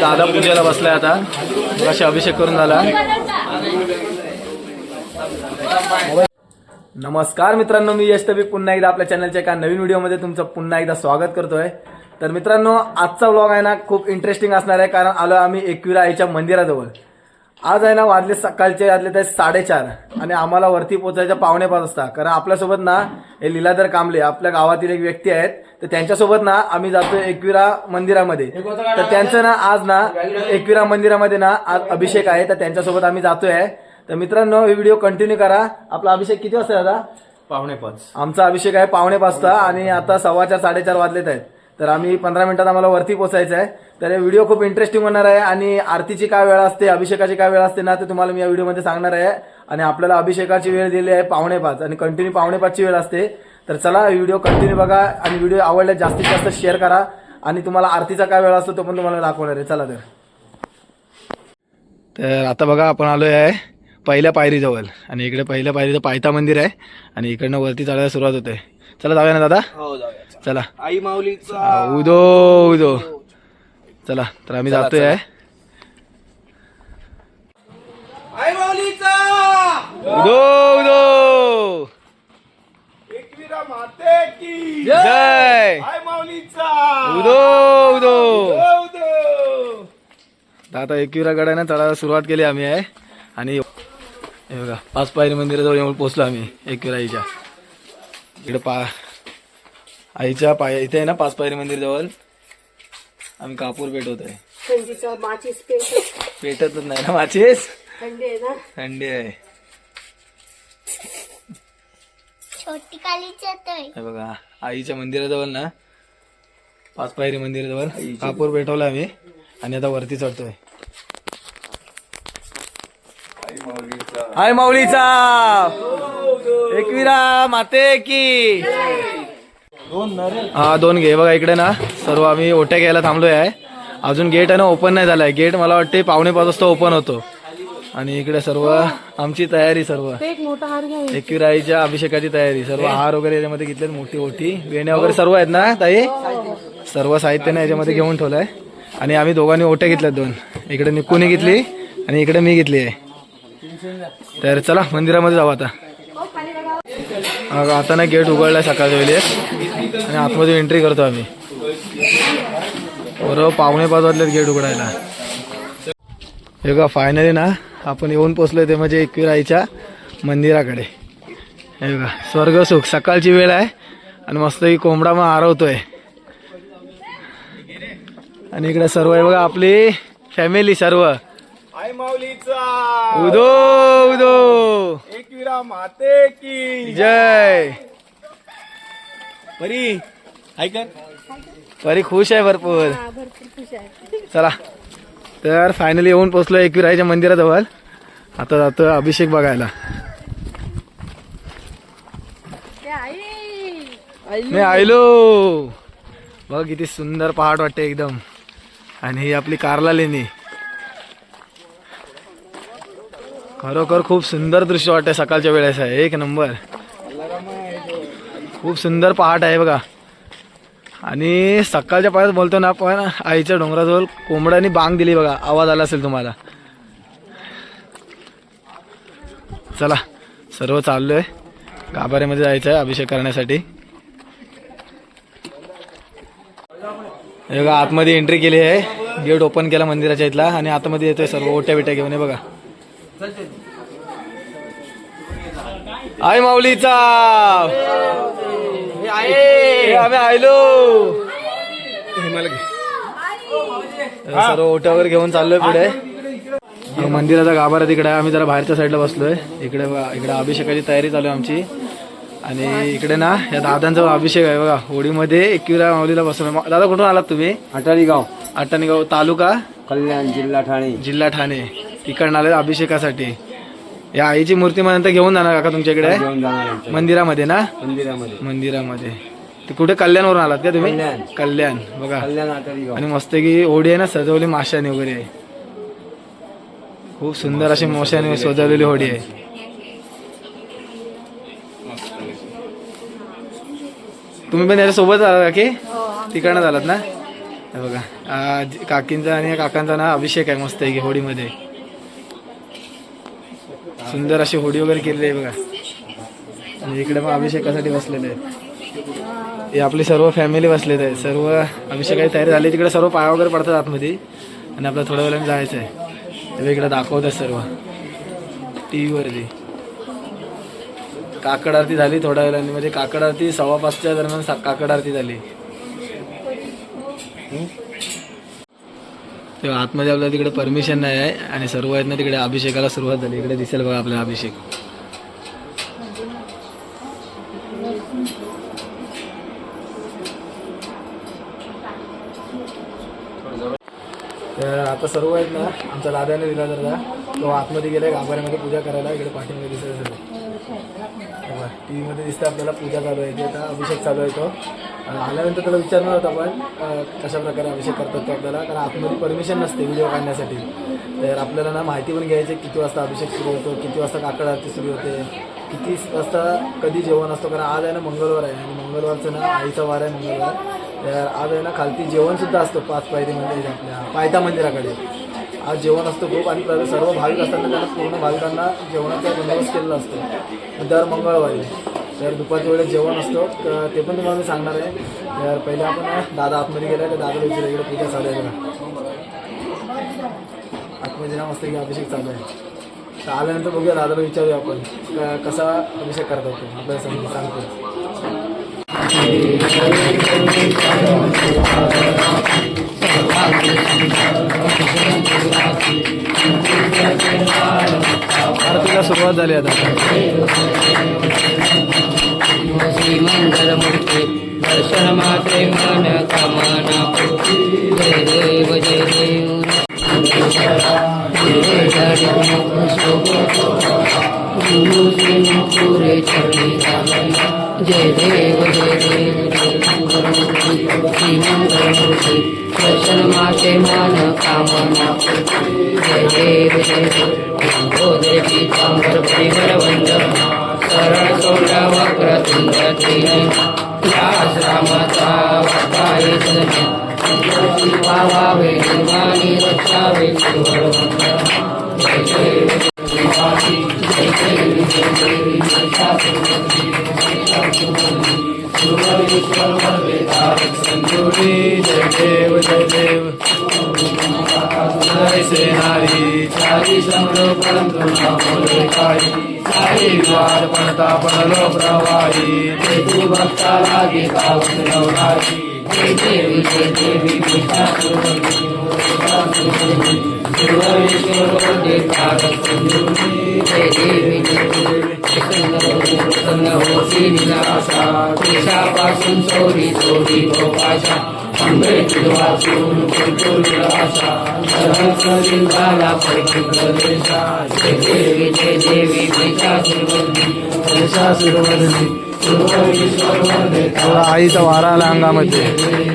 दादा पूजेला बसलाय आता. अशी अभिषेक करून झाला. नमस्कार मित्रांनो मी यश तबी पुन्हा एकदा आपल्या चॅनलच्या एका नवीन व्हिडिओमध्ये तुमचं पुन्हा एकदा स्वागत करतोय. तर मित्रांनो आजचा व्लॉग आहे ना खूप इंटरेस्टिंग असणार आहे. कारण आलो आम्ही एकविरा आईच्या मंदिराजवळ. आज आहे ना वाजले सकाळचे वाजले ते साडेचार. आणि आम्हाला वरती पोचायचं पावणे पाच वाजता. कारण आपल्यासोबत ना हे लीलाधर कांबळे आपल्या गावातील एक व्यक्ती आहेत. तर त्यांच्यासोबत ना आम्ही जातोय एकविरा मंदिरामध्ये. तर त्यांचं ना आज ना एकविरा मंदिरामध्ये ना आज अभिषेक आहे. तर त्यांच्यासोबत आम्ही जातोय. तर मित्रांनो हे व्हिडिओ कंटिन्यू करा. आपला अभिषेक किती वाजता दादा? पावणे पाच. आमचा अभिषेक आहे पावणे पाचचा आणि आता सव्वा चार साडेचार वाजलेत आहेत. तर आम्ही पंधरा मिनिटात आम्हाला वरती पोहोचायचं आहे. तर हे व्हिडिओ खूप इंटरेस्टिंग होणार आहे आणि आरतीची काय वेळ असते अभिषेकाची काय वेळ असते ना ते तुम्हाला मी या व्हिडिओमध्ये सांगणार आहे. आणि आपल्याला अभिषेकाची वेळ दिली आहे पावणे पाच आणि कंटिन्यू पावणे पाचची वेळ असते. तर चला व्हिडिओ कंटिन्यू बघा आणि व्हिडिओ आवडल्यास जास्तीत जास्त शेअर करा. आणि तुम्हाला आरतीचा काय वेळ असतो तो पण तुम्हाला दाखवणार आहे. चला तर. तर आता बघा आपण आलोय आहे पहिल्या पायरीजवळ. आणि इकडे पहिल्या पायरीचं पायथा मंदिर आहे आणि इकडनं वरती चढायला सुरुवात होते. चला जाऊया ना दादा? हो जाऊया. चला. आई माऊलीचा उदो उदो. चला तर आम्ही जातोय. आहे. जय! आई माऊलीचा! उदो उदो. आता एकविरा गडाने चढायला सुरुवात केली आम्ही आहे. आणि हे बघा पाच पायरी मंदिराजवळ येऊन पोहोचलो आम्ही एकविरा आईच्या. इकडे पा आईच्या पाय इथे आहे ना पाच पायरी मंदिर जवळ आम्ही कापूर पेटवत आहे. थंडीचा माचीस पेट पेटतच नाही ना माचीस? थंडी आहे ना? थंडी आहे. छोटी कालीच येतोय हे बघा आईच्या मंदिराजवळ ना पाच पायरी मंदिराजवळ कापूर पेटवला आम्ही. आणि आता वरती चढतोय. हाय माऊलीचा. एकविरा माते की. हा दोन घे. बघा इकडे ना सर्व आम्ही ओट्या घ्यायला थांबलोय आहे. अजून गेट आहे ना ओपन नाही झालाय. गेट मला वाटते पावणे पाच वाजता ओपन होतो. आणि इकडे सर्व आमची तयारी सर्व. एक मोठा हार घ्या एकविराईच्या अभिषेकाची तयारी. सर्व हार वगैरे याच्यामध्ये घेतलेत मोठी मोठी वेण्या वगैरे सर्व आहेत ना ताई? सर्व साहित्य ना याच्यामध्ये घेऊन ठेवलंय. आणि आम्ही दोघांनी ओट्या घेतल्यात दोन. इकडे निकुनी घेतली आणि इकडे मी घेतली आहे. तर चला मंदिरामध्ये जाऊ आता. आता ना गेट उघडलाय सकाळच्या वेळी आणि आतमध्ये एंट्री करतो आम्ही. बरोबर पावणे पाच वाजलेत गेट उघडायला. हे बघा फायनली ना आपण येऊन पोचलोय ते म्हणजे एकविराईच्या मंदिराकडे. हे बघा स्वर्ग सुख सकाळची वेळ आहे आणि मस्त ही कोंबडा मग आरवतोय. आणि इकडे सर्व आहे बघा आपली फॅमिली सर्व. उदो उदो. एकविरा माते की. जय. परी ऐकन परी खुश आहे भरपूर. भरपूर खुश आहे. चला. तर फायनली येऊन पोचलो एकविराईच्या मंदिराजवळ. आता जातो अभिषेक बघायला. मी आयलो बघ किती सुंदर पहाट वाटते एकदम. आणि ही आपली कारला लेणी. खरोखर खूप सुंदर दृश्य वाटते सकाळच्या वेळेस आहे. एक नंबर. खूप सुंदर पहाट आहे बघा. आणि सकाळच्या पायात बोलतो ना आपण आईच्या डोंगराजवळ कोंबड्यानी बांग दिली बघा आवाज आला असेल तुम्हाला. चला सर्व चाललोय. गाभाऱ्यामध्ये जायचं आहे अभिषेक करण्यासाठी. हे बघा आतमध्ये एंट्री केली आहे. गेट ओपन केला मंदिराच्या इथला आणि आतमध्ये येतोय सर्व ओट्या बिट्या घेऊन बघा. आई माऊलीचा! आम्ही आयलो. सर्व ओट्या वगैरे घेऊन चाललोय पुढे. मंदिराचा गाभारा तिकडे आम्ही जरा बाहेरच्या साईडला बसलोय. इकडे बघा, इकडे अभिषेकाची तयारी चालू आहे आमची. आणि इकडे ना या दादांचा अभिषेक आहे बघा. होळीमध्ये एकविरा माऊलीला बसलो दादा कुठून आलात तुम्ही? अटारी गाव आटणगाव तालुका? कल्याण जिल्हा ठाणे. जिल्हा ठाणे. तिकडनं आले अभिषेकासाठी. या आईची मूर्ती मग नंतर घेऊन जाणार काका तुमच्याकडे घेऊन जाणार आमच्या मंदिरामध्ये ना? मंदिरामध्ये. मंदिरामध्ये. ते कुठे कल्याणवरून आलात का तुम्ही? कल्याण. कल्याण. बघा. कल्याण आटरी गाव आणि मस्त की होडी आहे ना सजवली माशाने वगैरे आहे. खूप सुंदर अशी माशाने सजवलेली होडी आहे. तुम्ही पण याच्यासोबत आलात का की तिकडनं झालात ना? हे बघा. आ, ज- काकींचा आणि काकांचा ना अभिषेक आहे मस्त आहे की होडीमध्ये. सुंदर अशी होडी वगैरे केलेली आहे बघा. आणि इकडे मग अभिषेकासाठी बसलेले आहेत. हे आपली सर्व फॅमिली बसलेत आहे सर्व अभिषेकाची तयारी झाली. तिकडे सर्व पाया वगैरे पडतात आतमध्ये. आणि आपल्याला थोड्या वेळाने जायचं आहे ते इकडे दाखवतात सर्व. टी व्हीवरती काकड आरती झाली थोड्या वेळाने. म्हणजे काकड आरती सव्वा पाचच्या दरम्यान काकड आरती झाली. तेव्हा आतमध्ये आपल्याला तिकडे परमिशन नाही आहे आणि सर्व आहेत ना तिकडे अभिषेकाला सुरुवात झाली. इकडे दिसेल बघा आपल्याला अभिषेक. तर आता सर्व आहेत ना आमचा दादाने दिला जरा तो आतमध्ये गेला गाभाऱ्यामध्ये पूजा करायला इकडे पाठीमध्ये दिसत टी व्हीमध्ये दिसतं आपल्याला पूजा चालू आहे आता अभिषेक चालू आहे तो. आल्यानंतर त्याला विचारणार होता आपण कशा प्रकारे अभिषेक करतात ते आपल्याला? कारण आतमध्ये परमिशन नसते व्हिडिओ काढण्यासाठी. तर आपल्याला ना माहिती पण घ्यायची किती वाजता अभिषेक सुरू होतो किती वाजता काकड आरती सुरू होते किती वाजता कधी जेवण असतो. कारण आज आहे ना मंगळवार आहे आणि मंगळवारचं ना आईचा वार आहे मंगळवार. तर आज आहे ना खालती जेवणसुद्धा असतो असतं पाच मंदिर आपल्या पायथा मंदिराकडे. आज जेवण असतं खूप आणि प्रत्येक सर्व भाविक असताना त्यांना पूर्ण भाविकांना जेवणाचा बंदोबस्त केलेला असतो. दर मंगळवारी. तर दुपारच्या वेळेस जेवण असतं. तर ते पण तुम्हाला मी सांगणार आहे. तर पहिले आपण दादा आतमध्ये गेला तर दादा विचार इकडे पूजा चालू आहे आतमध्ये ना मस्त की अभिषेक चालू आहे. तर आल्यानंतर बघूया दादाला विचारूया आपण. क- कसा अभिषेक करतात तो आपल्याला सांग सांगतो. आरतीला सुरुवात झाली आता. श्रीमंगलमूर्ती दर्शन मात्रे मन कामना जय देव जय देव. पुरे चरणी जय देव जय देव. श्रीमंगलमूर्ती दर्शन माते मन कामना पूर्ती. जय देव जय देव गोदरे पीतांबर परिमल वंदन सरळ सोडा वक्रतुंड त्रिनयन व्यास रामाचा वाकाय जननी वावावे निर्वाणी रक्षावे सुवर्ण जय जय देवाची जय जय जय देवी जय शास्त्री संतुरी जय देव जय देव जय सेनारी चारी समरोपण करुणा बोले काही काही द्वार पणता पणलो प्रवाही तू भक्ता लागे पावन नवराजी जय देवी जय देवी कृष्णा सुरवरेश्वर देवता जय देवी जय देवी प्रसन्न होती निराशा देशापासून चोरी चोरी गोपाशा अंबेत वाचून कुलकुल निराशा सहस्र झाला पवित्र देशा देवी जय देवी आईचा वारा. आला अंगामध्ये थोडं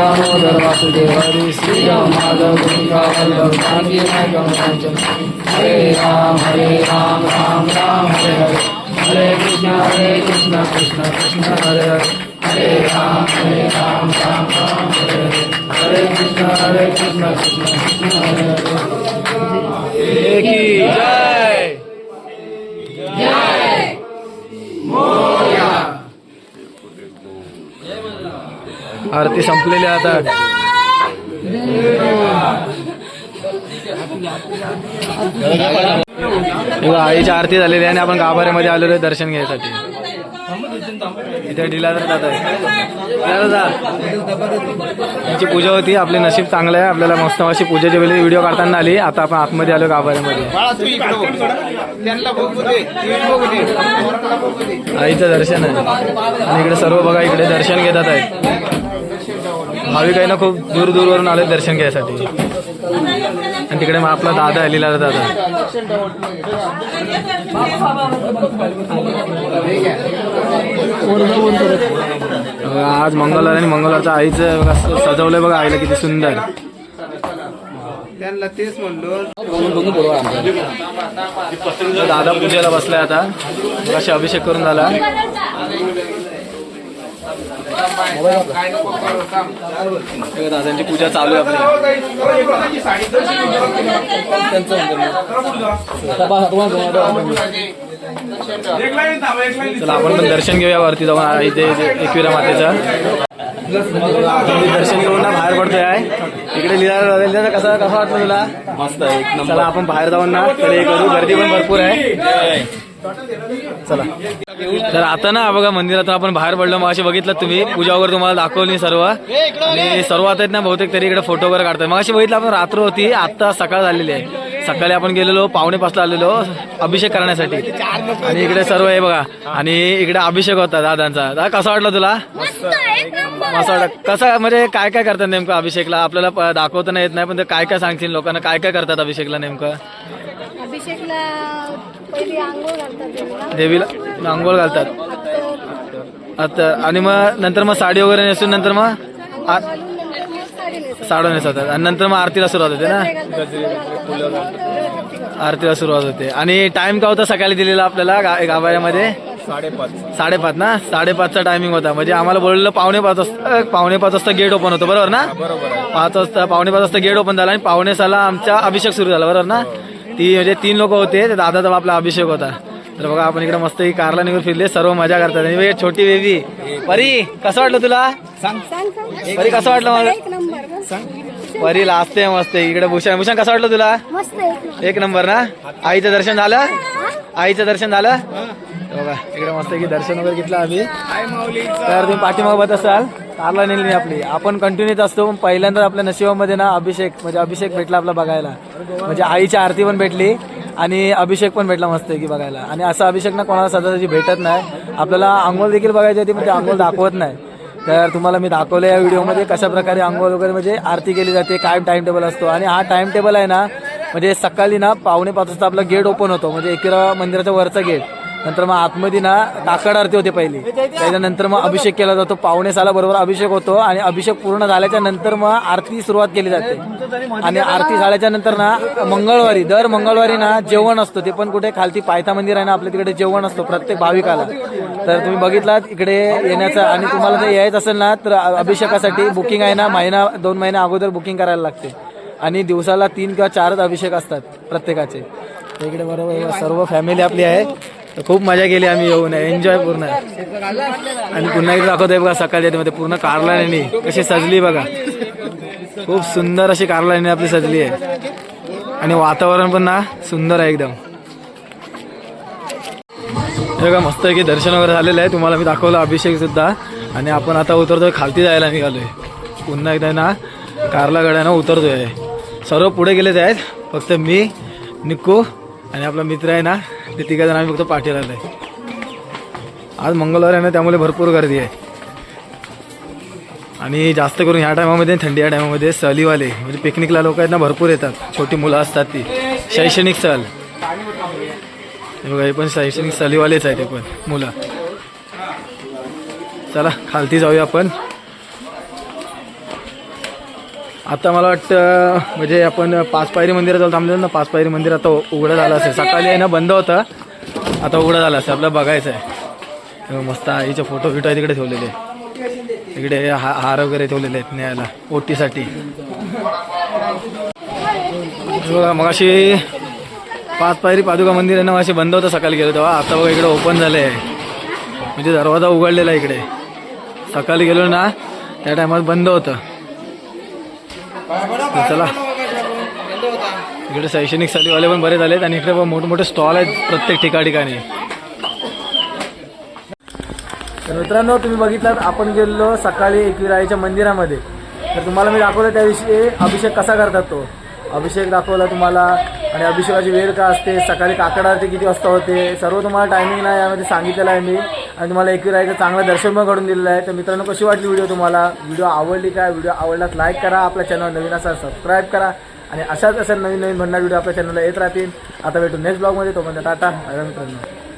दामोदर वासुदेव हरी श्रीराम माधव गोविंदा वल्लभ जानकी नायकम हरे राम हरे राम राम राम हरे हरे हरे कृष्ण हरे कृष्ण कृष्ण कृष्ण हरे हरे हरे राम हरे राम राम राम हरे हरे हरे कृष्ण हरे कृष्ण कृष्ण कृष्ण हरे हरे की जय आरती संपलेली आहे आता. बघा, आईची आरती झालेली आहे आणि आपण गाभाऱ्यामध्ये आलेलो आहे दर्शन घ्यायसाठी. इथे डिलार त्यांची पूजा होती आपले नशीब चांगलं आहे. आपल्याला मस्त अशी पूजेच्या वेळी व्हिडिओ काढताना आली. आता आपण आतमध्ये आलो गाभाऱ्यामध्ये. आईचं दर्शन आहे. आणि इकडे सर्व बघा इकडे दर्शन घेतात आहेत. भाविक आहे ना खूप दूर दूरवरून आले दर्शन घ्यायसाठी. आणि तिकडे मग आपला दादा आहे लिहिला दादा. आज मंगळवार आणि मंगळवारचं आईचं सजवलंय बघा आईला किती सुंदर. त्यांना तेच म्हणलो. दादा पूजेला बसलाय आता. अशी अभिषेक करून झाला. दादांची पूजा चालू आहे आपली. चला आपण पण दर्शन घेऊया वरती जाऊन. इथे एकविरा मातेचं. दर्शन घेऊन ना बाहेर पडतोय आहे. इकडे लिहिला कसा कसा वाटलं तुला? मस्त आहे चला आपण बाहेर जाऊन ना तर करू. गर्दी पण भरपूर आहे. चला. तर आता ना बघा मंदिरातून आपण बाहेर पडलो मग असे बघितलं तुम्ही. पूजा वगैरे तुम्हाला दाखवली सर्व. आणि सर्व आता ना बहुतेक तरी इकडे फोटो वगैरे काढतात. मग अशी बघितलं आपण रात्र होती आता सकाळ झालेली आहे. सकाळी आपण गेलेलो पावणे पाचला आलेलो अभिषेक करण्यासाठी. आणि इकडे सर्व आहे बघा. आणि इकडे अभिषेक होता दादांचा. दादा कसा वाटला तुला? असं वाटत कसं म्हणजे काय काय करतात नेमकं अभिषेकला? आपल्याला दाखवताना दाखवता येत नाही पण ते काय काय सांगतील लोकांना? काय काय करतात अभिषेकला नेमकं? अभिषेकला पहिली आंघोळ घालतात देवीला. देवीला? आंघोळ घालतात. आता आणि मग नंतर मग साडी वगैरे नेसून नंतर मग आ- घालून नंतर मग साडी नेसवतात. साडा नेसवतात आणि नंतर मग आरतीला सुरुवात होते ना. आरतीला सुरुवात होते. आणि टाइम का होता सकाळी दिलेला आपल्याला गा- गाभाऱ्यामध्ये? साडेपाच. साडेपाच ना? साडेपाचचा टायमिंग होता. म्हणजे आम्हाला बोललेलं पावणे पाच वाजता पावणे पाच वाजता गेट ओपन होतं. बरोबर ना? बरोबर आहे. पाच वाजता पावणे पाच वाजता गेट ओपन झाला आणि पावणे सहाला आमचा अभिषेक सुरू झाला. बरोबर ना? ती म्हणजे तीन लोक होते ते दादाचा आपला अभिषेक होता. तर बघा आपण इकडे मस्त ही कारला निघून फिरले सर्व मजा करतात. आणि बघ, छोटी बेबी परी कसं वाटलं तुला? सांग, सांग. परी कसं वाटलं मला? एक नंबर. मस्त. परी लाजते मस्त इकडे भूषण. भूषण कसं वाटलं तुला? एक नंबर एक नंबर ना? आईचं दर्शन झालं? आईचं दर्शन झालं? बघा इकडे मस्त की दर्शन वगैरे घेतलं आम्ही. तर तुम्ही पाठीमाग बघत असाल. कारला नेली आपली. आपण कंटिन्यूच असतो. पण पहिल्यांदा आपल्या नशिबामध्ये ना अभिषेक म्हणजे अभिषेक भेटला आपला बघायला. म्हणजे आईची आरती पण भेटली आणि अभिषेक पण भेटला मस्त की बघायला. आणि असा अभिषेक ना कोणाला सदाची भेटत नाही. आपल्याला आंघोळ देखील बघायची होती पण ते आंघोळ दाखवत नाही. तर तुम्हाला मी दाखवलं या व्हिडिओमध्ये कशा प्रकारे आंघोळ वगैरे म्हणजे आरती केली जाते काय टाइम टेबल असतो. आणि हा टाइम टेबल आहे ना म्हणजे सकाळी ना पावणे पाच वाजता आपला गेट ओपन होतो. म्हणजे एकिरा मंदिराचा वरचा गेट नंतर मग आतमध्ये ना काकड आरती होते पहिली. त्याच्यानंतर मग अभिषेक केला जातो. पाहुणे साला बरोबर अभिषेक होतो आणि अभिषेक पूर्ण झाल्याच्यानंतर मग आरती सुरुवात केली जाते. आणि आरती झाल्याच्यानंतर ना मंगळवारी दर मंगळवारी ना जेवण असतं. ते पण कुठे खालती पायथा मंदिर आहे ना आपल्या तिकडे जेवण असतो प्रत्येक भाविकाला. तर तुम्ही बघितलात इकडे येण्याचं आणि तुम्हाला जर यायचं असेल ना तर अभिषेकासाठी बुकिंग आहे ना महिना दोन महिन्या अगोदर बुकिंग करायला लागते. आणि दिवसाला तीन किंवा चारच अभिषेक असतात प्रत्येकाचे. इकडे बरोबर सर्व फॅमिली आपली आहे. खूप मजा केली आम्ही येऊन. एन्जॉय पूर्ण. आणि पुन्हा एकदा दाखवतोय बघा सकाळच्या मध्ये पूर्ण कारला नेणी कशी सजली बघा. खूप सुंदर अशी कारला नेणी आपली सजली आहे. आणि वातावरण पण ना सुंदर आहे एकदम. हे बघा मस्त आहे की दर्शन वगैरे झालेलं आहे. तुम्हाला मी दाखवलं अभिषेक सुद्धा. आणि आपण आता उतरतोय खालती जायला निघालोय. पुन्हा एकदा ना कारला गड्यानं उतरतोय. सर्व पुढे गेलेच आहेत. फक्त मी निकू आणि आपला मित्र आहे ना ते तिघा जण आम्ही फक्त पाठी आहे आज मंगळवार आहे ना त्यामुळे भरपूर गर्दी आहे. आणि जास्त करून ह्या टायमामध्ये थंडी या टायमामध्ये सहलीवाले म्हणजे पिकनिकला लोक आहेत ना भरपूर येतात. छोटी मुलं असतात ती. शैक्षणिक सहल. हे बघा हे पण शैक्षणिक सहलीवालेच आहे ते पण मुलं. चला खालती जाऊया आपण. आता मला वाटतं म्हणजे आपण पाच पायरी मंदिरात थांबलो ना पाच पायरी मंदिर आता उघडं झालं असेल. सकाळी आहे ना बंद होतं. आता उघडं झालं असेल. आपल्याला बघायचं आहे मस्त आईचे फोटो फिटो आहे तिकडे ठेवलेले. इकडे हा हार वगैरे ठेवलेले आहेत न्यायला ओटीसाठी. मग अशी पाच पायरी पादुका मंदिर आहे ना अशी बंद होतं सकाळी गेलो तेव्हा. आता बघा इकडे ओपन झाले आहे म्हणजे दरवाजा उघडलेला इकडे. सकाळी गेलो ना त्या टायमात बंद होतं. चला. इकडे शैक्षणिक सालीवाले पण बरेच झालेत आणि इकडे पण मोठमोठे स्टॉल आहेत प्रत्येक ठिका ठिकाणी तर मित्रांनो तुम्ही बघितलात आपण गेलो सकाळी एकविरायच्या मंदिरामध्ये. तर तुम्हाला मी दाखवलं त्याविषयी अभिषेक कसा करतात तो. अभिषेक दाखवला तुम्हाला आणि अभिषेकाची वेळ का असते सकाळी काकड आरती किती वाजता होते सर्व तुम्हाला टायमिंग नाही यामध्ये सांगितलेलं आहे मी. आणि तुम्हाला एकविराईचं चांगलं दर्शन पण घडून दिलेलं आहे. तर मित्रांनो कशी वाटली व्हिडिओ तुम्हाला? व्हिडिओ आवडली काय व्हिडिओ आवडलाच लाईक करा. आपल्या चॅनल नवीन असा सबस्क्राईब करा. आणि अशाच अशा नवीन नवीन भंडार व्हिडिओ आपल्या चॅनलला येत राहतील. आता भेटू नेक्स्ट ब्लॉगमध्ये तोपर्यंत टाटा. मित्रांनो.